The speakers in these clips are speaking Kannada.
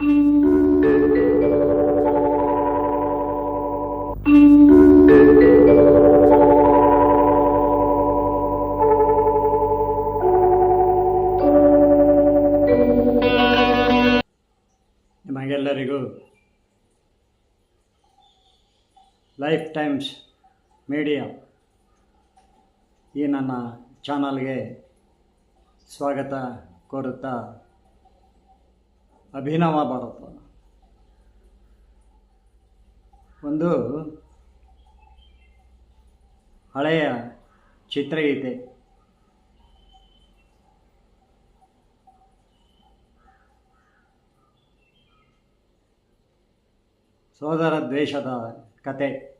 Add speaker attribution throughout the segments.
Speaker 1: ನಿಮಗೆಲ್ಲರಿಗೂ ಲೈಫ್ ಟೈಮ್ಸ್ ಮೀಡಿಯಾ ಈ ನನ್ನ ಚಾನಲ್ಗೆ ಸ್ವಾಗತ ಕೋರುತ್ತಾ ಅಭಿನವ ಭಾರತ ಒಂದು ಹಳೆಯ ಚಿತ್ರಗೀತೆ. ಸೋದರ ದ್ವೇಷದ ಕತೆ.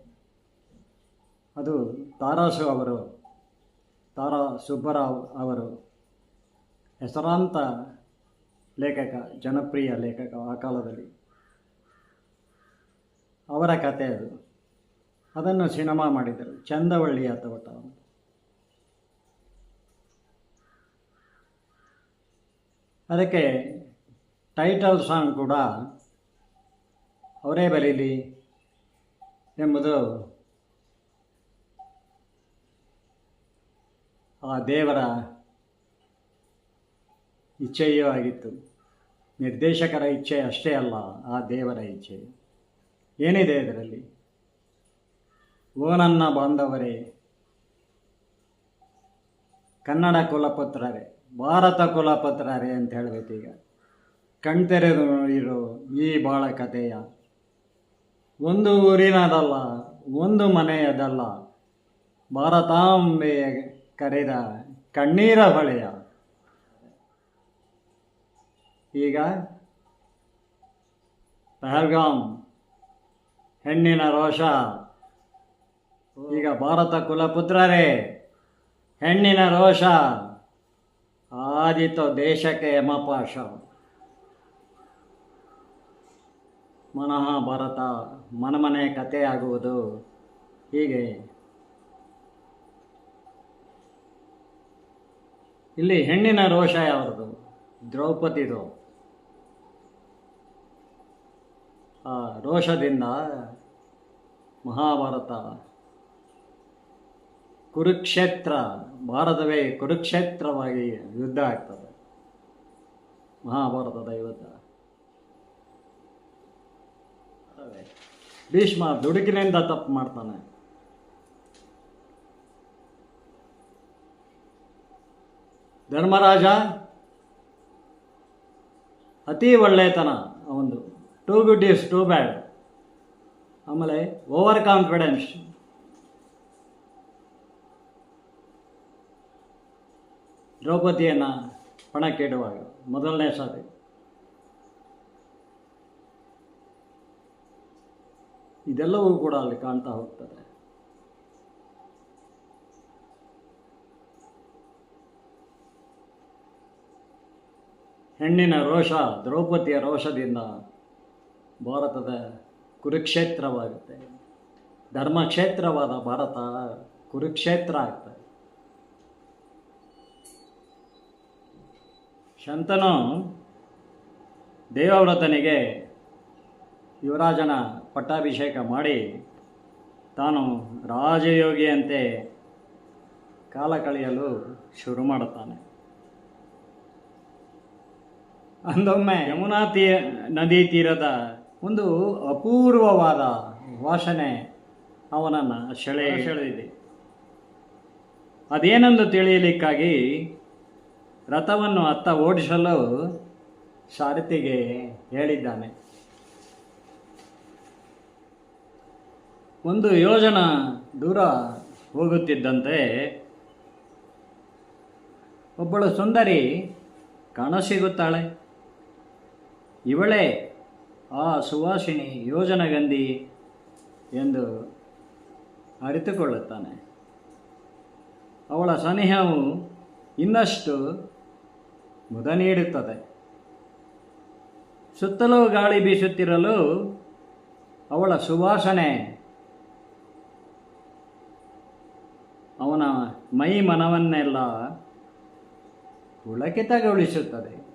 Speaker 1: ಅದು ತಾರಾಸು ಅವರು ತಾರಾ ಸುಬ್ಬರಾವ್ ಅವರು ಹೆಸರಾಂತ ಲೇಖಕ, ಜನಪ್ರಿಯ ಲೇಖಕ ಆ ಕಾಲದಲ್ಲಿ. ಅವರ ಕತೆ ಅದು. ಅದನ್ನು ಸಿನಿಮಾ ಮಾಡಿದರು. ಚಂದವಳ್ಳಿ ಅಥವಾ ಅದಕ್ಕೆ ಟೈಟಲ್ ಸಾಂಗ್ ಕೂಡ ಅವರೇ ಬರೀಲಿ ಎಂಬುದು ಆ ದೇವರ ಇಚ್ಛೆಯೂ ಆಗಿತ್ತು. ನಿರ್ದೇಶಕರ ಇಚ್ಛೆ ಅಷ್ಟೇ ಅಲ್ಲ, ಆ ದೇವರ ಇಚ್ಛೆ. ಏನಿದೆ ಇದರಲ್ಲಿ? ಓ ನನ್ನ ಬಾಂಧವರೇ, ಕನ್ನಡ ಕುಲಪತ್ರರೇ, ಭಾರತ ಕುಲಪತ್ರರೇ ಅಂತ ಹೇಳಬೇಕೀಗ ಕಣ್ತೆರೆದು ನೋಡಿರೋ ಈ ಬಾಳ ಕಥೆಯ ಒಂದು ಊರಿನದಲ್ಲ, ಒಂದು ಮನೆಯದಲ್ಲ, ಭಾರತಾಂಬೆಯ ಕರೆದ ಕಣ್ಣೀರ ಹೊಳೆಯ ಈಗ ಪಹಲ್ಗಾಮ್ ಹೆಣ್ಣಿನ ರೋಷ. ಈಗ ಭಾರತ ಕುಲಪುತ್ರರೇ, ಹೆಣ್ಣಿನ ರೋಷ. ಆದಿತು ದೇಶಕ್ಕೆ ಯಮಪಾಶ. ಮನಃ ಭಾರತ, ಮನಮನೆ ಕಥೆಯಾಗುವುದು. ಹೀಗೆ. ಇಲ್ಲಿ ಹೆಣ್ಣಿನ ರೋಷ ಯಾವುದು? ದ್ರೌಪದಿದು ಆ ರೋಷದಿಂದ ಮಹಾಭಾರತ. ಕುರುಕ್ಷೇತ್ರ, ಭಾರತವೇ ಕುರುಕ್ಷೇತ್ರವಾಗಿ ಯುದ್ಧ ಆಗ್ತದೆ. ಮಹಾಭಾರತದ ಯುದ್ಧ. ಭೀಷ್ಮ ದುಡುಕಿನಿಂದ ತಪ್ಪು ಮಾಡ್ತಾನೆ. ಧರ್ಮರಾಜ ಅತಿ ಒಳ್ಳೆಯತನ ಅವನು too good is too bad ಆಮೇಲೆ ಓವರ್ ಕಾನ್ಫಿಡೆನ್ಸ್ ದ್ರೌಪದಿಯನ್ನು ಪಣಕ್ಕಿಡುವಾಗ, ಮೊದಲನೇ ಸಾರಿ. ಇದೆಲ್ಲವೂ ಕೂಡ ಅಲ್ಲಿ ಕಾಣ್ತಾ ಹೋಗ್ತದೆ. ಹೆಣ್ಣಿನ ರೋಷ ದ್ರೌಪದಿಯ ರೋಷದಿಂದ ಭಾರತದ ಕುರುಕ್ಷೇತ್ರವಾಗುತ್ತೆ. ಧರ್ಮಕ್ಷೇತ್ರವಾದ ಭಾರತ ಕುರುಕ್ಷೇತ್ರ ಆಗ್ತದೆ. ಶಂತನು ದೇವವ್ರತನಿಗೆ ಯುವರಾಜನ ಪಟ್ಟಾಭಿಷೇಕ ಮಾಡಿ ತಾನು ರಾಜಯೋಗಿಯಂತೆ ಕಾಲ ಕಳೆಯಲು ಶುರು ಮಾಡುತ್ತಾನೆ. ಅಂದೊಮ್ಮೆ ಯಮುನಾ ತೀ ನದಿ ತೀರದ ಒಂದು ಅಪೂರ್ವವಾದ ವಾಸನೆ ಅವನನ್ನು ಸೆಳೆ ಸೆಳೆದಿದೆ ಅದೇನೆಂದು ತಿಳಿಯಲಿಕ್ಕಾಗಿ ರಥವನ್ನು ಅತ್ತ ಓಡಿಸಲು ಸಾರಥಿಗೆ ಹೇಳಿದ್ದಾನೆ. ಒಂದು ಯೋಜನ ದೂರ ಹೋಗುತ್ತಿದ್ದಂತೆ ಒಬ್ಬಳು ಸುಂದರಿ ಕಾಣಸಿಗುತ್ತಾಳೆ. ಇವಳೇ ಆ ಸುವಾಸಿನಿ ಯೋಜನಗಂಧಿ ಎಂದು ಅರಿತುಕೊಳ್ಳುತ್ತಾನೆ. ಅವಳ ಸನಿಹವು ಇನ್ನಷ್ಟು ಮುದ ನೀಡುತ್ತದೆ. ಸುತ್ತಲೂ ಗಾಳಿ ಬೀಸುತ್ತಿರಲು ಅವಳ ಸುವಾಸನೆ ಅವನ ಮೈ ಮನವನ್ನೆಲ್ಲ ಪುಳಕಿತಗೊಳಿಸುತ್ತದೆ.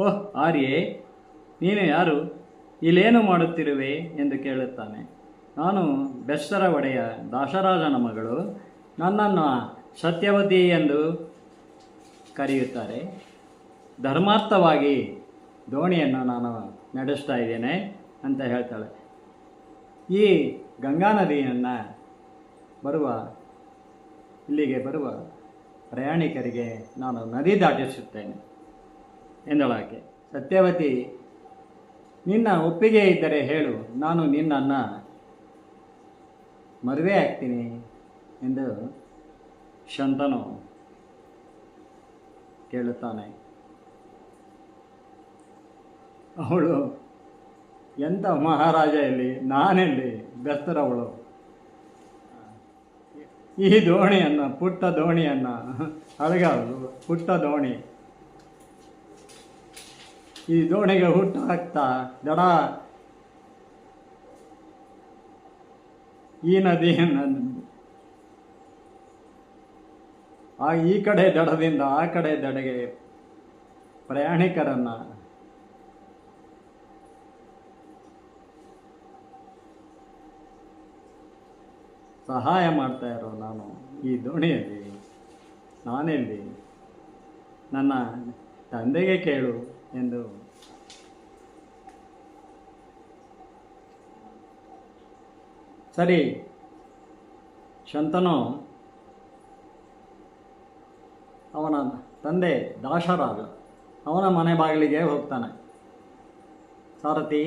Speaker 1: ಓಹ್, ಆರ್ಯೆ ನೀನು ಯಾರು? ಇಲ್ಲೇನು ಮಾಡುತ್ತಿರುವೆ? ಎಂದು ಕೇಳುತ್ತಾನೆ. ನಾನು ಬೆಸ್ತರ ಒಡೆಯ ದಾಸರಾಜನ ಮಗಳು. ನನ್ನನ್ನು ಸತ್ಯವತಿ ಎಂದು ಕರೆಯುತ್ತಾರೆ. ಧರ್ಮಾರ್ಥವಾಗಿ ದೋಣಿಯನ್ನು ನಾನು ನಡೆಸ್ತಾ ಇದ್ದೇನೆ ಅಂತ ಹೇಳ್ತಾಳೆ. ಈ ಗಂಗಾ ನದಿಯನ್ನು ಬರುವ, ಇಲ್ಲಿಗೆ ಬರುವ ಪ್ರಯಾಣಿಕರಿಗೆ ನಾನು ನದಿ ದಾಟಿಸುತ್ತೇನೆ ಎಂದಳಾಕೆ. ಸತ್ಯವತಿ ನಿನ್ನ ಒಪ್ಪಿಗೆ ಇದ್ದರೆ ಹೇಳು, ನಾನು ನಿನ್ನನ್ನು ಮದುವೆ ಆಗ್ತೀನಿ ಎಂದು ಶಂತನು ಕೇಳುತ್ತಾನೆ. ಅವಳು, ಎಂಥ ಮಹಾರಾಜ ಇಲ್ಲಿ, ನಾನೆಲ್ಲಿ ಬೆಸ್ತರವಳು. ಈ ದೋಣಿಯನ್ನು, ಪುಟ್ಟ ದೋಣಿಯನ್ನು ಅಳಗಾಳು ಪುಟ್ಟ ದೋಣಿ. ಈ ದೋಣಿಗೆ ಹುಟ್ಟು ಹಾಕ್ತಾ, ದಡ. ಈ ನದಿಯನ್ನು ಆ ಈ ಕಡೆ ದಡದಿಂದ ಆ ಕಡೆ ದಡೆಗೆ ಪ್ರಯಾಣಿಕರನ್ನು ಸಹಾಯ ಮಾಡ್ತಾ ಇರೋ ನಾನು ಈ ದೋಣಿಯಲ್ಲಿ. ನಾನೆಲ್ಲಿ ನನ್ನ ತಂದೆಗೆ ಕೇಳು ಎಂದು ಸರಿ. ಶಂತನು ಅವನ ತಂದೆ ದಾಶರಾಜ ಅವನ ಮನೆ ಬಾಗಿಲಿಗೆ ಹೋಗ್ತಾನೆ. ಸಾರಥಿ,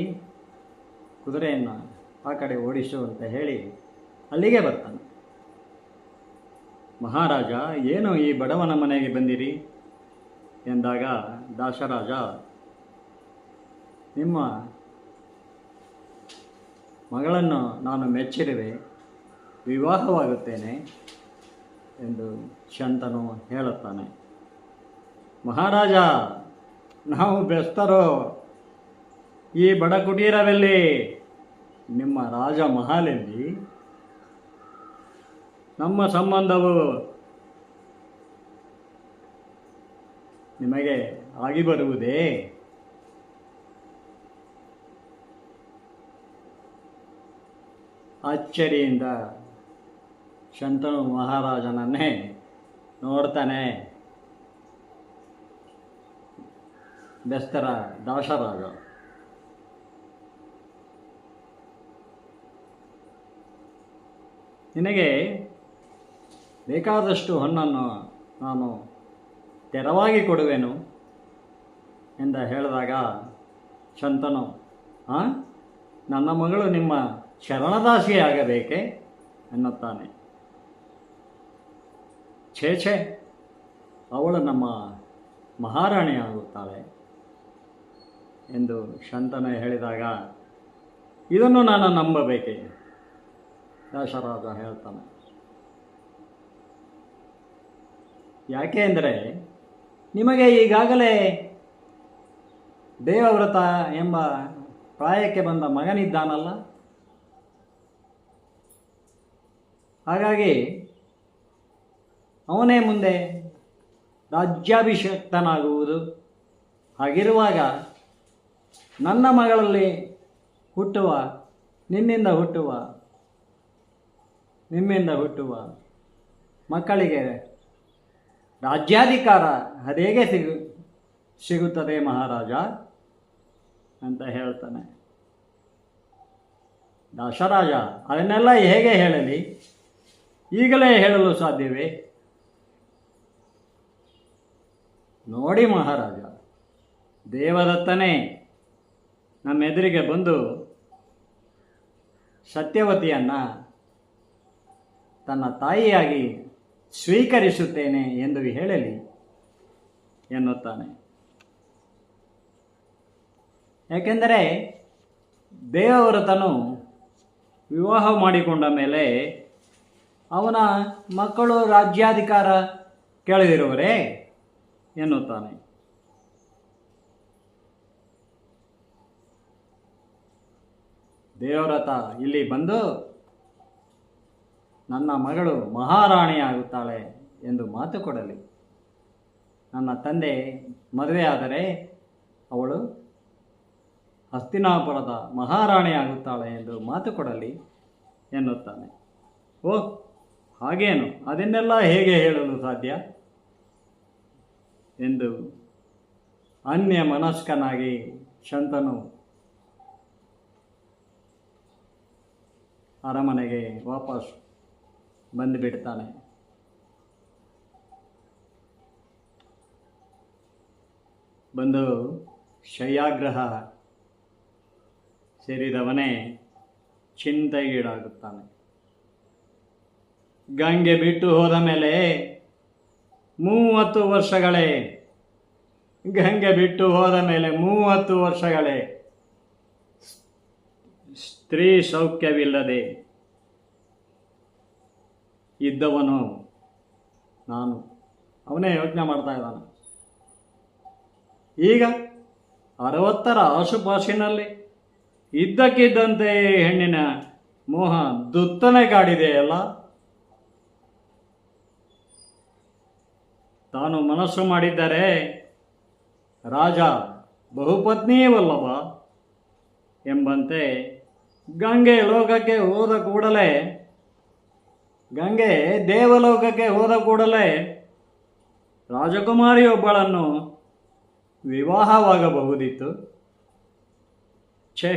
Speaker 1: ಕುದುರೆಯನ್ನು ಆ ಕಡೆ ಓಡಿಸು ಅಂತ ಹೇಳಿ ಅಲ್ಲಿಗೆ ಬರ್ತಾನೆ. ಮಹಾರಾಜ, ಏನು ಈ ಬಡವನ ಮನೆಗೆ ಬಂದಿರಿ? ಎಂದಾಗ ದಾಶರಾಜ, ನಿಮ್ಮ ಮಗಳನ್ನು ನಾನು ಮೆಚ್ಚಿರುವೆ, ವಿವಾಹವಾಗುತ್ತೇನೆ ಎಂದು ಶಂತನು ಹೇಳುತ್ತಾನೆ. ಮಹಾರಾಜ, ನಾವು ಬೆಸ್ತರೋ. ಈ ಬಡ ಕುಟೀರವೆಲ್ಲಿ ನಿಮ್ಮ ರಾಜ ಮಹಾಲೆಲ್ಲಿ ನಮ್ಮ ಸಂಬಂಧವು ನಿಮಗೆ ಆಗಿ ಬರುವುದೇ? ಅಚ್ಚರಿಯಿಂದ ಶಂತನು ಮಹಾರಾಜನನ್ನೇ ನೋಡ್ತಾನೆ. ಬೆಸ್ತರ ದಾಸರಾಜ ನಿನಗೆ ಬೇಕಾದಷ್ಟು ಹಣ್ಣನ್ನು ನಾನು ತೆರವಾಗಿ ಕೊಡುವೆನು ಎಂದ ಹೇಳಿದಾಗ ಶಂತನು ನನ್ನ ಮಗಳು ನಿಮ್ಮ ಶರಣದಾಸಿಯಾಗಬೇಕೆ ಎನ್ನುತ್ತಾನೆ. ಛೇ ಅವಳು ನಮ್ಮ ಮಹಾರಾಣಿ ಆಗುತ್ತಾಳೆ ಎಂದು ಶಂತನ ಹೇಳಿದಾಗ, ಇದನ್ನು ನಾನು ನಂಬಬೇಕೆ? ದಾಸರಾಜ ಹೇಳ್ತಾನೆ. ಯಾಕೆ ಅಂದರೆ, ನಿಮಗೆ ಈಗಾಗಲೇ ದೇವವ್ರತ ಎಂಬ ಪ್ರಾಯಕ್ಕೆ ಬಂದ ಮಗನಿದ್ದಾನಲ್ಲ? ಹಾಗಾಗಿ ಅವನೇ ಮುಂದೆ ರಾಜ್ಯಾಭಿಷಕ್ತನಾಗುವುದು. ಹಾಗಿರುವಾಗ ನನ್ನ ಮಗಳಲ್ಲಿ ಹುಟ್ಟುವ, ನಿನ್ನಿಂದ ಹುಟ್ಟುವ, ನಿಮ್ಮಿಂದ ಹುಟ್ಟುವ ಮಕ್ಕಳಿಗೆ ರಾಜ್ಯಾಧಿಕಾರ ಅದೇಗೆ ಸಿಗು, ಸಿಗುತ್ತದೆ ಮಹಾರಾಜ ಅಂತ ಹೇಳ್ತಾನೆ. ದಶರಾಜ ಅದನ್ನೆಲ್ಲ ಹೇಗೆ ಹೇಳಲಿ? ಈಗಲೇ ಹೇಳಲು ಸಾಧ್ಯವೇ? ನೋಡಿ ಮಹಾರಾಜ, ದೇವದತ್ತನೇ ನಮ್ಮೆದುರಿಗೆ ಬಂದು ಸತ್ಯವತಿಯನ್ನು ತನ್ನ ತಾಯಿಯಾಗಿ ಸ್ವೀಕರಿಸುತ್ತೇನೆ ಎಂದು ಹೇಳಲಿ ಎನ್ನುತ್ತಾನೆ. ಯಾಕೆಂದರೆ ದೇವವ್ರತನು ವಿವಾಹ ಮಾಡಿಕೊಂಡ ಮೇಲೆ ಅವನ ಮಕ್ಕಳು ರಾಜ್ಯಾಧಿಕಾರ ಕೇಳದಿರುವರೇ ಎನ್ನುತ್ತಾನೆ. ದೇವ್ರತ ಇಲ್ಲಿ ಬಂದು ನನ್ನ ಮಗಳು ಮಹಾರಾಣಿಯಾಗುತ್ತಾಳೆ ಎಂದು ಮಾತು ಕೊಡಲಿ. ನನ್ನ ತಂದೆ ಮದುವೆಯಾದರೆ ಅವಳು ಹಸ್ತಿನಾಪುರದ ಮಹಾರಾಣಿಯಾಗುತ್ತಾಳೆ ಎಂದು ಮಾತು ಕೊಡಲಿ ಎನ್ನುತ್ತಾನೆ. ಓ ಹಾಗೇನು? ಅದನ್ನೆಲ್ಲ ಹೇಗೆ ಹೇಳಲು ಸಾಧ್ಯ? ಎಂದು ಅನ್ಯ ಮನಸ್ಕನಾಗಿ ಶಂತನು ಅರಮನೆಗೆ ವಾಪಸ್ ಬಂದುಬಿಡ್ತಾನೆ. ಬಂದು ಶಯ್ಯಾಗ್ರಹ ಸೇರಿದವನೇ ಚಿಂತೆಗೀಡಾಗುತ್ತಾನೆ. ಗಂಗೆ ಬಿಟ್ಟು ಹೋದ ಮೇಲೆ ಮೂವತ್ತು ವರ್ಷಗಳೇ. ಗಂಗೆ ಬಿಟ್ಟು ಹೋದ ಮೇಲೆ ಮೂವತ್ತು ವರ್ಷಗಳೇ. ಸ್ತ್ರೀ ಸೌಖ್ಯವಿಲ್ಲದೆ ಇದ್ದವನು ನಾನು. ಅವನೇ ಯೋಚನೆ ಮಾಡ್ತಾ ಇದ್ದಾನೆ. ಈಗ ಅರವತ್ತರ ಆಸುಪಾಸಿನಲ್ಲಿ ಇದ್ದಕ್ಕಿದ್ದಂತೆ ಹೆಣ್ಣಿನ ಮೋಹ ದುತ್ತನೆ ಕಾಡಿದೆಯಲ್ಲ? ತಾನು ಮನಸ್ಸು ಮಾಡಿದ್ದರೆ ರಾಜ ಬಹುಪತ್ನಿಯೇವಲ್ಲವ? ಎಂಬಂತೆ ಗಂಗೆ ಲೋಕಕ್ಕೆ ಹೋದ ಕೂಡಲೇ, ಗಂಗೆ ದೇವಲೋಕಕ್ಕೆ ಹೋದ ಕೂಡಲೇ ರಾಜಕುಮಾರಿಯೊಬ್ಬಳನ್ನು ವಿವಾಹವಾಗಬಹುದಿತ್ತು. ಛೇ,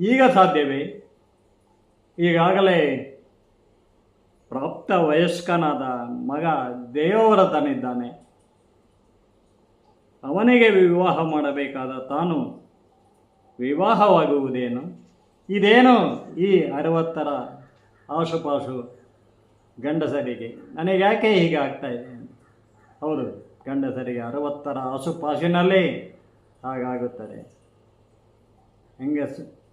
Speaker 1: ಈಗ ಸಾಧ್ಯವೇ? ಈಗಾಗಲೇ ಪ್ರಾಪ್ತ ವಯಸ್ಕನಾದ ಮಗ ದೇವವ್ರತನಿದ್ದಾನೆ. ಅವನಿಗೆ ವಿವಾಹ ಮಾಡಬೇಕಾದ ತಾನು ವಿವಾಹವಾಗುವುದೇನು? ಇದೇನು ಈ ಅರವತ್ತರ ಆಸುಪಾಸು ಗಂಡಸರಿಗೆ? ನನಗೆ ಯಾಕೆ ಹೀಗೆ ಆಗ್ತಾ ಇದೆ? ಹೌದು, ಗಂಡಸರಿಗೆ ಅರವತ್ತರ ಆಸುಪಾಸಿನಲ್ಲಿ ಹಾಗಾಗುತ್ತದೆ. ಹೆಂಗಸು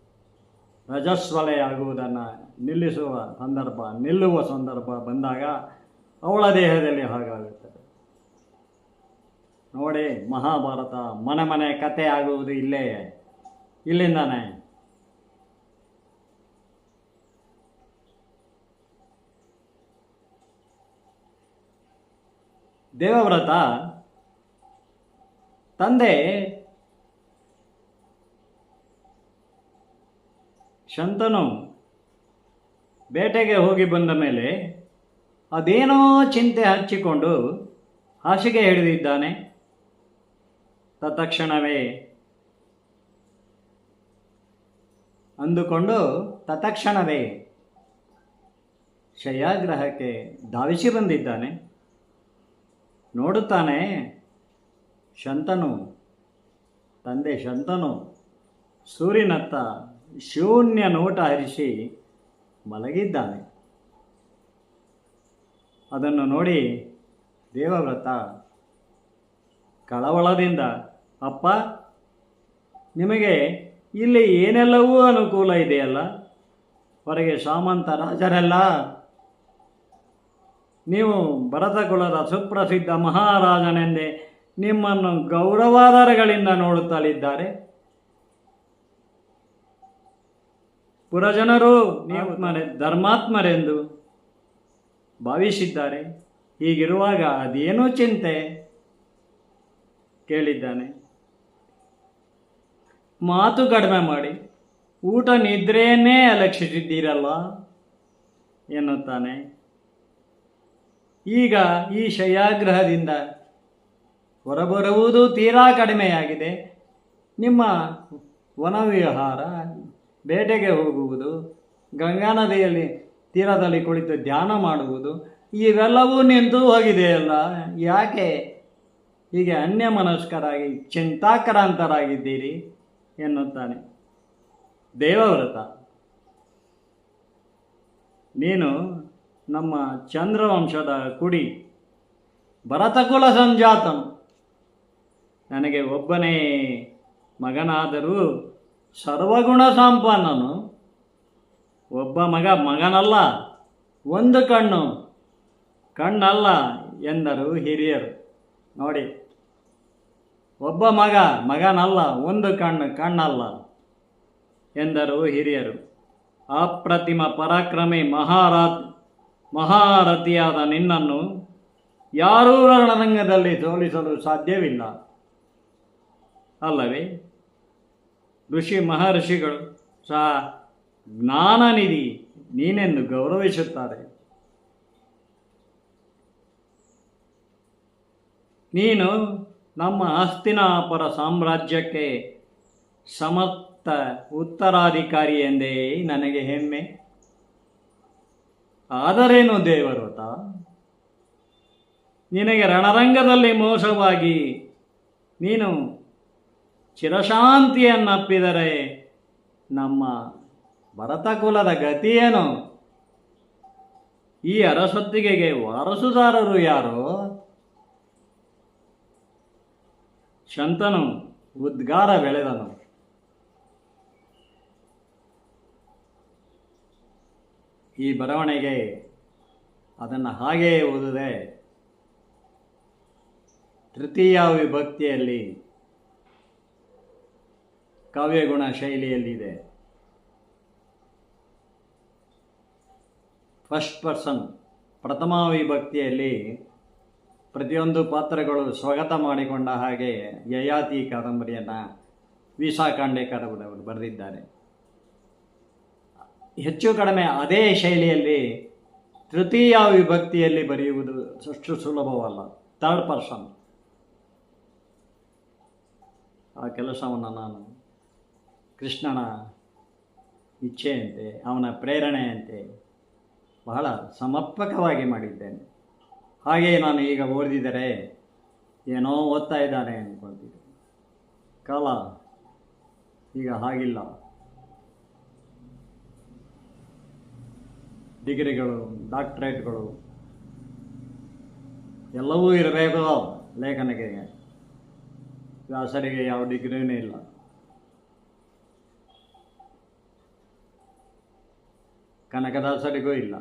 Speaker 1: ರಜಸ್ವಲೆ ಆಗುವುದನ್ನು ನಿಲ್ಲಿಸುವ ಸಂದರ್ಭ, ನಿಲ್ಲುವ ಸಂದರ್ಭ ಬಂದಾಗ ಅವಳ ದೇಹದಲ್ಲಿ ಹಾಗಾಗುತ್ತದೆ. ನೋಡಿ, ಮಹಾಭಾರತ ಮನೆ ಮನೆ ಕತೆ ಆಗುವುದು ಇಲ್ಲೇ, ಇಲ್ಲಿಂದಾನೆ. ದೇವವ್ರತ ತಂದೆ ಶಂತನು ಬೇಟೆಗೆ ಹೋಗಿ ಬಂದ ಮೇಲೆ ಅದೇನೋ ಚಿಂತೆ ಹಚ್ಚಿಕೊಂಡು ಹಾಸಿಗೆ ಹಿಡಿದಿದ್ದಾನೆ. ತತ್ಕ್ಷಣವೇ ಅಂದುಕೊಂಡು ತತ್ಕ್ಷಣವೇ ಶಯಾಗ್ರಹಕ್ಕೆ ಧಾವಿಸಿ ಬಂದಿದ್ದಾನೆ. ನೋಡುತ್ತಾನೆ ಶಂತನು, ತಂದೆ ಶಂತನು ಸೂರ್ಯನತ್ತ ಶೂನ್ಯ ನೋಟ ಹರಿಸಿ ಮಲಗಿದ್ದಾನೆ. ಅದನ್ನು ನೋಡಿ ದೇವವ್ರತ ಕಳವಳದಿಂದ, ಅಪ್ಪ, ನಿಮಗೆ ಇಲ್ಲಿ ಏನೆಲ್ಲವೂ ಅನುಕೂಲ ಇದೆಯಲ್ಲ? ಹೊರಗೆ ಸಾಮಂತ ರಾಜರೆಲ್ಲ, ನೀವು ಭರತ ಕುಲದ ಸುಪ್ರಸಿದ್ಧ ಮಹಾರಾಜನೆಂದೇ ನಿಮ್ಮನ್ನು ಗೌರವಾಧಾರಗಳಿಂದ ನೋಡುತ್ತಲಿದ್ದಾರೆ. ಪುರಜನರು ನೀವು ಧರ್ಮಾತ್ಮರೆಂದು ಭಾವಿಸಿದ್ದಾರೆ. ಹೀಗಿರುವಾಗ ಅದೇನೋ ಚಿಂತೆ ಕೇಳಿದ್ದಾನೆ. ಮಾತು ಕಡಿಮೆ ಮಾಡಿ, ಊಟ ನಿದ್ರೆಯನ್ನೇ ಅಲಕ್ಷಿಸಿದ್ದೀರಲ್ಲ ಎನ್ನುತ್ತಾನೆ. ಈಗ ಈ ಶಯಾಗ್ರಹದಿಂದ ಹೊರಬರುವುದು ತೀರಾ ಕಡಿಮೆಯಾಗಿದೆ. ನಿಮ್ಮ ವನವಿಹಾರ ಬೇಟೆಗೆ ಹೋಗುವುದು, ಗಂಗಾ ನದಿಯಲ್ಲಿ ತೀರದಲ್ಲಿ ಕುಳಿತು ಧ್ಯಾನ ಮಾಡುವುದು, ಇವೆಲ್ಲವೂ ನಿಂತು ಹೋಗಿದೆಯಲ್ಲ? ಯಾಕೆ ಹೀಗೆ ಅನ್ಯಮನಸ್ಕರಾಗಿ ಚಿಂತಾಕ್ರಾಂತರಾಗಿದ್ದೀರಿ? ಎನ್ನುತ್ತಾನೆ. ದೇವವ್ರತ, ನೀನು ನಮ್ಮ ಚಂದ್ರವಂಶದ ಕುಡಿ, ಭರತಕುಲ ಸಂಜಾತಂ. ನನಗೆ ಒಬ್ಬನೇ ಮಗನಾದರೂ ಸರ್ವಗುಣ ಸಂಪನ್ನನು. ಒಬ್ಬ ಮಗ ಮಗನಲ್ಲ, ಒಂದು ಕಣ್ಣು ಕಣ್ಣಲ್ಲ ಎಂದರು ಹಿರಿಯರು. ನೋಡಿ, ಒಬ್ಬ ಮಗ ಮಗನಲ್ಲ, ಒಂದು ಕಣ್ಣು ಕಣ್ಣಲ್ಲ ಎಂದರು ಹಿರಿಯರು. ಅಪ್ರತಿಮ ಪರಾಕ್ರಮಿ ಮಹಾರಾತ್ ಮಹಾರಥಿಯಾದ ನಿನ್ನನ್ನು ಯಾರೂ ರಣರಂಗದಲ್ಲಿ ಸೋಲಿಸಲು ಸಾಧ್ಯವಿಲ್ಲ. ಅಲ್ಲವೇ? ಋಷಿ ಮಹರ್ಷಿಗಳು ಸಹ ಜ್ಞಾನನಿಧಿ ನೀನೆಂದು ಗೌರವಿಸುತ್ತಾರೆ. ನೀನು ನಮ್ಮ ಹಸ್ತಿನಾಪುರ ಸಾಮ್ರಾಜ್ಯಕ್ಕೆ ಸಮರ್ಥ ಉತ್ತರಾಧಿಕಾರಿ ಎಂದೇ ನನಗೆ ಹೆಮ್ಮೆ. ಆದರೇನು ದೇವರತ ನಿನಗೆ ರಣರಂಗದಲ್ಲಿ ಮೋಸವಾಗಿ ನೀನು ಚಿರಶಾಂತಿಯನ್ನಪ್ಪಿದರೆ ನಮ್ಮ ಭರತಕುಲದ ಗತಿಯೇನು ಈ ಅರಸೊತ್ತಿಗೆಗೆ ವಾರಸುದಾರರು ಯಾರು? ಶಂತನು ಉದ್ಗಾರ ಬೆಳೆದನು. ಈ ಬರವಣಿಗೆ ಅದನ್ನು ಹಾಗೆಯೇ ಓದಿದೆ. ತೃತೀಯ ವಿಭಕ್ತಿಯಲ್ಲಿ ಕಾವ್ಯಗುಣ ಶೈಲಿಯಲ್ಲಿದೆ. ಫಸ್ಟ್ ಪರ್ಸನ್ ಪ್ರಥಮ ವಿಭಕ್ತಿಯಲ್ಲಿ ಪ್ರತಿಯೊಂದು ಪಾತ್ರಗಳು ಸ್ವಾಗತ ಮಾಡಿಕೊಂಡ ಹಾಗೆ ಯಯಾತಿ ಕಾದಂಬರಿಯನ್ನು ವಿ ಸಾ ಬರೆದಿದ್ದಾರೆ. ಹೆಚ್ಚು ಕಡಿಮೆ ಅದೇ ಶೈಲಿಯಲ್ಲಿ ತೃತೀಯ ವಿಭಕ್ತಿಯಲ್ಲಿ ಬರೆಯುವುದು ಅಷ್ಟು ಸುಲಭವಲ್ಲ. ಥರ್ಡ್ ಪರ್ಸನ್ ಆ ಕೆಲಸವನ್ನು ನಾನು ಕೃಷ್ಣನ ಇಚ್ಛೆಯಂತೆ, ಅವನ ಪ್ರೇರಣೆಯಂತೆ ಬಹಳ ಸಮರ್ಪಕವಾಗಿ ಮಾಡಿದ್ದೇನೆ. ಹಾಗೆಯೇ ನಾನು ಈಗ ಓದಿದರೆ ಏನೋ ಓದ್ತಾ ಇದ್ದಾನೆ ಅಂದ್ಕೊಳ್ತಿದ್ದೆ ಕಾಲ ಈಗ ಹಾಗಿಲ್ಲ. ಡಿಗ್ರಿಗಳು, ಡಾಕ್ಟ್ರೇಟ್ಗಳು ಎಲ್ಲವೂ ಇರಬೇಕು ಲೇಖನಿಗೆ ವ್ಯಾಸರಿಗೆ ಯಾವ ಡಿಗ್ರಿನೂ ಇಲ್ಲ. ಕನಕದಾಸರಿಗೂ ಇಲ್ಲ.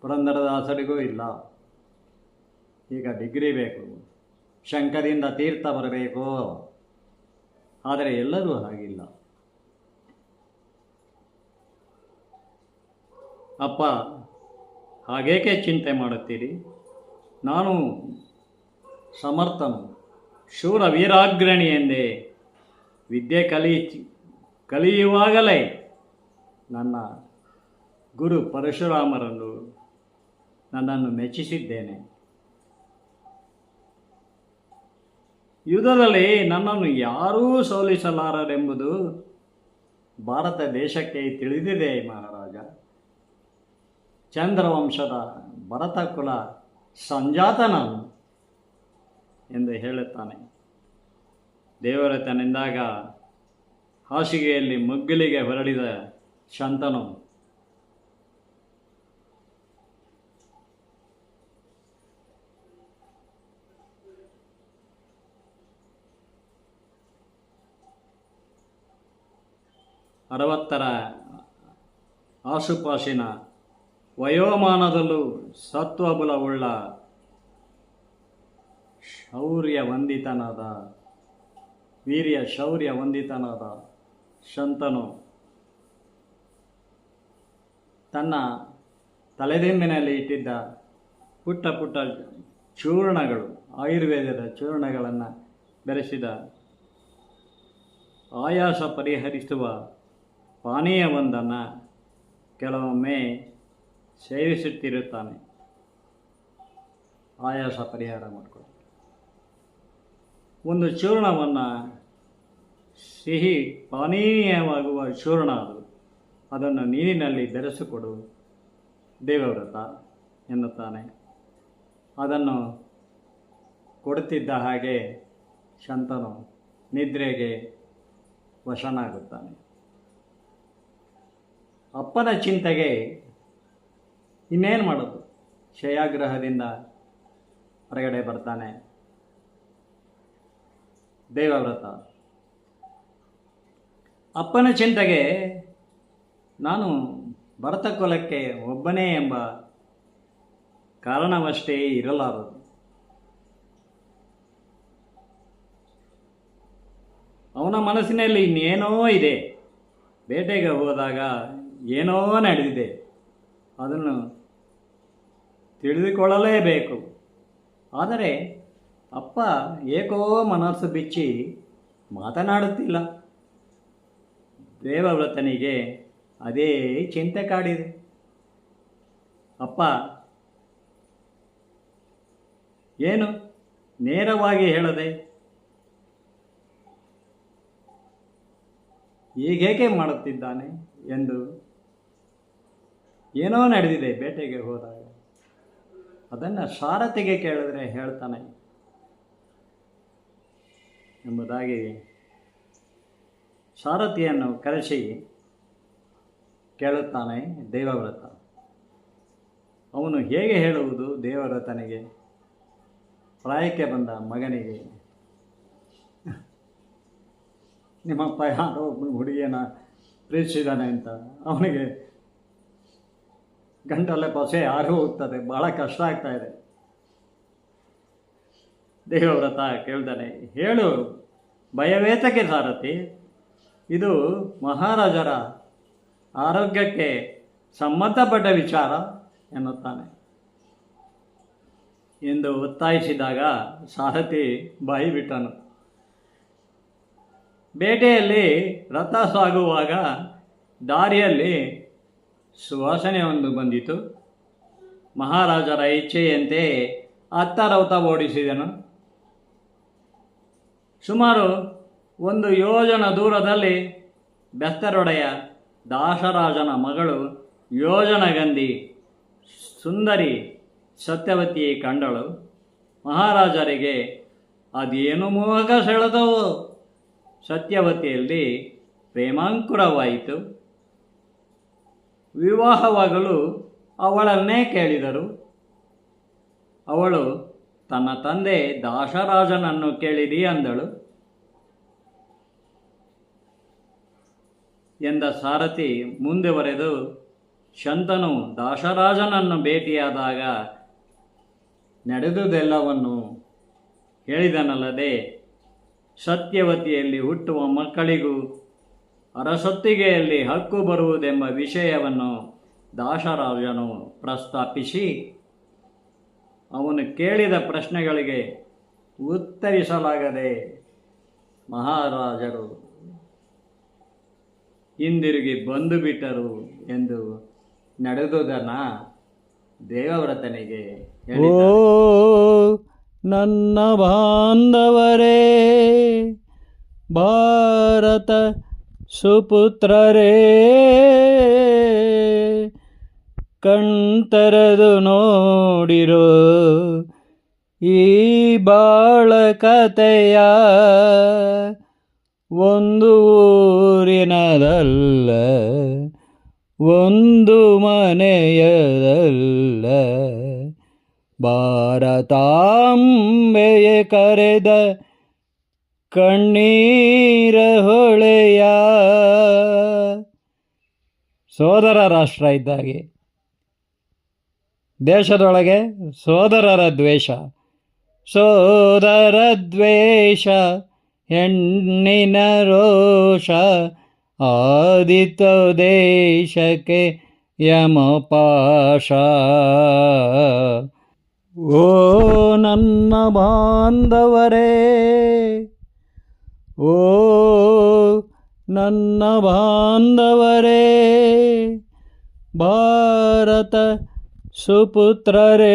Speaker 1: ಪುರಂದರದಾಸರಿಗೂ ಇಲ್ಲ. ಈಗ ಡಿಗ್ರಿ ಬೇಕು. ಶಂಕದಿಂದ ತೀರ್ಥ ಬರಬೇಕು. ಆದರೆ ಎಲ್ಲರೂ ಹಾಗಿಲ್ಲ. ಅಪ್ಪ, ಹಾಗೇಕೆ ಚಿಂತೆ ಮಾಡುತ್ತೀರಿ? ನಾನು ಸಮರ್ಥನು. ಶೂರ ವೀರಾಗ್ರಣಿ ಎಂದೇ. ವಿದ್ಯೆ ಕಲಿ ಕಲಿಯುವಾಗಲೇ ನನ್ನ ಗುರು ಪರಶುರಾಮರನ್ನು ನನ್ನನ್ನು ಮೆಚ್ಚಿಸಿದ್ದೇನೆ. ಯುದ್ಧದಲ್ಲಿ ನನ್ನನ್ನು ಯಾರೂ ಸೋಲಿಸಲಾರರೆಂಬುದು ಭಾರತ ದೇಶಕ್ಕೆ ತಿಳಿದಿದೆ, ಮಹಾರಾಜ. ಚಂದ್ರವಂಶದ ಭರತ ಕುಲ ಸಂಜಾತನನು ಎಂದು ಹೇಳುತ್ತಾನೆ. ದೇವರತನೆಂದಾಗ ಹಾಸಿಗೆಯಲ್ಲಿ ಮುಗ್ಗಲಿಗೆ ಹೊರಡಿದ ಶಂತನು ಅರವತ್ತರ ಆಸುಪಾಸಿನ ವಯೋಮಾನದಲ್ಲೂ ಸತ್ವಬಲವುಳ್ಳ ಶೌರ್ಯ ವಂದಿತನಾದ ವೀರ್ಯ ಶೌರ್ಯ ವಂದಿತನಾದ ಶಂತನು ತನ್ನ ತಲೆದಿಂಬಿನಲ್ಲಿ ಇಟ್ಟಿದ್ದ ಪುಟ್ಟ ಪುಟ್ಟ ಚೂರ್ಣಗಳು, ಆಯುರ್ವೇದದ ಚೂರ್ಣಗಳನ್ನು ಬೆರೆಸಿದ ಆಯಾಸ ಪರಿಹರಿಸುವ ಪಾನೀಯವೊಂದನ್ನು ಕೆಲವೊಮ್ಮೆ ಸೇವಿಸುತ್ತಿರುತ್ತಾನೆ. ಆಯಾಸ ಪರಿಹಾರ ಮಾಡಿಕೊಳ್ಳಿ ಒಂದು ಚೂರ್ಣವನ್ನು ಸಿಹಿ ಪಾನೀಯವಾಗುವ ಚೂರ್ಣ ಅದು. ಅದನ್ನು ನೀರಿನಲ್ಲಿ ಬೆರೆಸಿಕೊಡು ದೇವವ್ರತ ಎನ್ನುತ್ತಾನೆ. ಅದನ್ನು ಕೊಡುತ್ತಿದ್ದ ಹಾಗೆ ಶಂತನು ನಿದ್ರೆಗೆ ವಶನಾಗುತ್ತಾನೆ. ಅಪ್ಪನ ಚಿಂತೆಗೆ ಇನ್ನೇನು ಮಾಡೋದು? ಶಯಾಗ್ರಹದಿಂದ ಹೊರಗಡೆ ಬರ್ತಾನೆ. ದೇವವ್ರತ. ಅಪ್ಪನ ಚಿಂತೆಗೆ ನಾನು ಭರತ ಕುಲಕ್ಕೆ ಒಬ್ಬನೇ ಎಂಬ ಕಾರಣವಷ್ಟೇ ಇರಲಾರದು. ಅವನ ಮನಸ್ಸಿನಲ್ಲಿ ಇನ್ನೇನೋ ಇದೆ. ಬೇಟೆಗೆ ಹೋದಾಗ ಏನೋ ನಡೆದಿದೆ. ಅದನ್ನು ತಿಳಿದುಕೊಳ್ಳಲೇಬೇಕು. ಆದರೆ ಅಪ್ಪ ಏಕೋ ಮನಸ್ಸು ಬಿಚ್ಚಿ ಮಾತನಾಡುತ್ತಿಲ್ಲ. ದೇವವ್ರತನಿಗೆ ಅದೇ ಚಿಂತೆ ಕಾಡಿದೆ. ಅಪ್ಪ, ಏನು ನೇರವಾಗಿ ಹೇಳದೆ? ಈಗೇಕೆ ಮಾಡುತ್ತಿದ್ದಾನೆ ಎಂದು ಏನೋ ನಡೆದಿದೆ ಬೇಟೆಗೆ ಹೋದಾಗ. ಅದನ್ನು ಸಾರಥಿಗೆ ಕೇಳಿದ್ರೆ ಹೇಳ್ತಾನೆ. ಎಂಬುದಾಗಿ ಸಾರಥಿಯನ್ನು ಕರೆಸಿ ಕೇಳುತ್ತಾನೆ ದೇವವ್ರತ. ಅವನು ಹೇಗೆ ಹೇಳುವುದು ದೇವವ್ರತನಿಗೆ? ಪ್ರಾಯಕ್ಕೆ ಬಂದ ಮಗನಿಗೆ. ನಿಮ್ಮಪ್ಪ ಯಾರೋ ಹುಡುಗಿಯನ್ನ ಪ್ರೀತಿಸಿದ್ದಾನೆ ಅಂತ ಅವನಿಗೆ ಗಂಟಲೆ ಪಸೆ ಯಾರು ಹೋಗ್ತದೆ? ಭಾಳ ಕಷ್ಟ ಆಗ್ತಾ ಇದೆ. ದೇವವ್ರತ ಕೇಳ್ದಾನೆ, ಹೇಳು, ಭಯವೇತಕ್ಕೆ ಸಾರಥಿ, ಇದು ಮಹಾರಾಜರ ಆರೋಗ್ಯಕ್ಕೆ ಸಂಬಂಧಪಟ್ಟ ವಿಚಾರ, ಎನ್ನುತ್ತಾನೆ. ಎಂದು ಒತ್ತಾಯಿಸಿದಾಗ ಸಾರಥಿ ಬಾಯಿ ಬಿಟ್ಟನು. ಬೇಟೆಯಲ್ಲಿ ರಥ ಸಾಗುವಾಗ ದಾರಿಯಲ್ಲಿ ಸುವಾಸನೆ ಒಂದು ಬಂದಿತು. ಮಹಾರಾಜರ ಇಚ್ಛೆಯಂತೆ ಅತ್ತ ರೌತ ಓಡಿಸಿದನು. ಸುಮಾರು ಒಂದು ಯೋಜನ ದೂರದಲ್ಲಿ ಬೆಸ್ತರೊಡೆಯ ದಾಸರಾಜನ ಮಗಳು ಯೋಜನಗಂಧಿ ಸುಂದರಿ ಸತ್ಯವತಿ ಕಂಡಳು. ಮಹಾರಾಜರಿಗೆ, ಅದೇನು ಮೋಹಕ ಸೆಳೆದವು? ಸತ್ಯವತಿಯಲ್ಲಿ ಪ್ರೇಮಾಂಕುರವಾಯಿತು. ವಿವಾಹವಾಗಲು ಅವಳನ್ನೇ ಕೇಳಿದರು. ಅವಳು, ತನ್ನ ತಂದೆ ದಾಸರಾಜನನ್ನು ಕೇಳಿರಿ ಅಂದಳು. ಎಂದ ಸಾರಥಿ ಮುಂದುವರೆದು ಶಂತನು ದಾಸರಾಜನನ್ನು ಭೇಟಿಯಾದಾಗ ನಡೆದುದೆಲ್ಲವನ್ನು ಹೇಳಿದನಲ್ಲದೆ, ಸತ್ಯವತಿಯಲ್ಲಿ ಹುಟ್ಟುವ ಮಕ್ಕಳಿಗೂ ಅರಸೊತ್ತಿಗೆಯಲ್ಲಿ ಹಕ್ಕು ಬರುವುದೆಂಬ ವಿಷಯವನ್ನು ದಾಸರಾಜನು ಪ್ರಸ್ತಾಪಿಸಿ, ಅವನು ಕೇಳಿದ ಪ್ರಶ್ನೆಗಳಿಗೆ ಉತ್ತರಿಸಲಾಗದೆ ಮಹಾರಾಜರು ಹಿಂದಿರುಗಿ ಬಂದು ಬಿಟ್ಟರು ಎಂದು ನಡೆದುದನ್ನು ದೇವವ್ರತನಿಗೆ
Speaker 2: ಓ ನನ್ನ ಬಾಂಧವರೇ, ಭಾರತ ಸುಪುತ್ರರೇ ಕಣ್ತರದು ನೋಡಿರೋ ಈ ಬಾಳ ಕಥೆಯ ಒಂದು ಊರಿನದಲ್ಲ ಒಂದು ಮನೆಯದಲ್ಲ. ಭಾರತಾಂಬೆಯ ಕರೆದ ಕಣ್ಣೀರ ಹೊಳೆಯ. ಸೋದರ ರಾಷ್ಟ್ರ ಇದ್ದಾಗೆ. ದೇಶದೊಳಗೆ ಸೋದರರ ದ್ವೇಷ. ಸೋದರ ದ್ವೇಷ, ಹೆಣ್ಣಿನ ರೋಷ. ಆದಿತ ದೇಶಕ್ಕೆ ಯಮಪಾಶ. ಓ ನನ್ನ ಬಾಂಧವರೇ ಓ ನನ್ನ ಬಾಂಧವರೇ ಭಾರತ ಸುಪುತ್ರರೇ.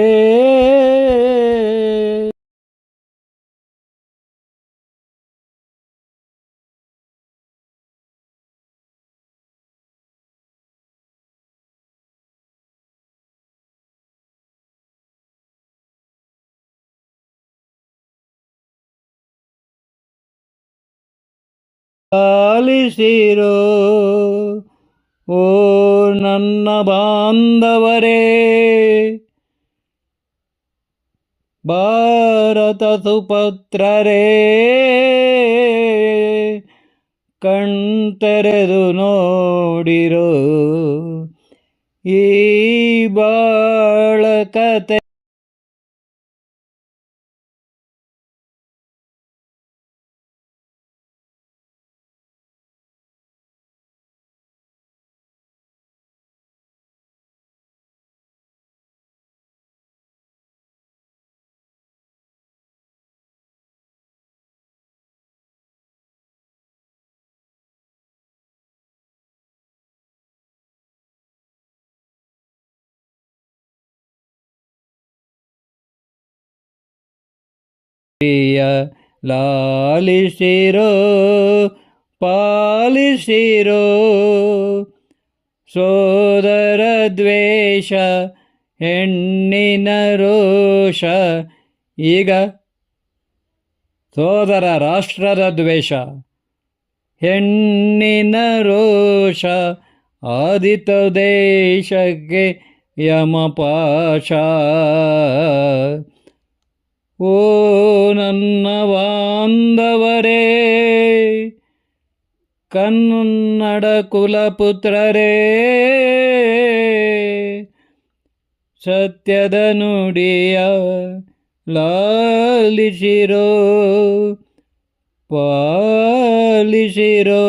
Speaker 2: ಆಲಿಸಿರೋ ಓ ನನ್ನ ಬಾಂಧವರೇ ಭಾರತ ಸುಪತ್ರರೇ ಕಣ್ತೆರೆದು ನೋಡಿರೋ ಈ ಬಾಳ ಕತೆ. ಲಾಲಿಸಿರೋ, ಪಾಲಿಸಿರೋ ಸೋದರ ದ್ವೇಷ, ಹೆಣ್ಣಿನ ರೋಷ. ಈಗ ಸೋದರ ರಾಷ್ಟ್ರದ ದ್ವೇಷ, ಹೆಣ್ಣಿನ ರೋಷ. ಆದಿತ ದೇಶಕ್ಕೆ ಯಮಪಾಶ ಓ ನನ್ನ ಬಾಂಧವರೇ ಕನ್ನಡ ಕುಲಪುತ್ರರೇ ಸತ್ಯದ ನುಡಿಯ ಲಾಲಿಸಿರೋ ಪಾಲಿಸಿರೋ.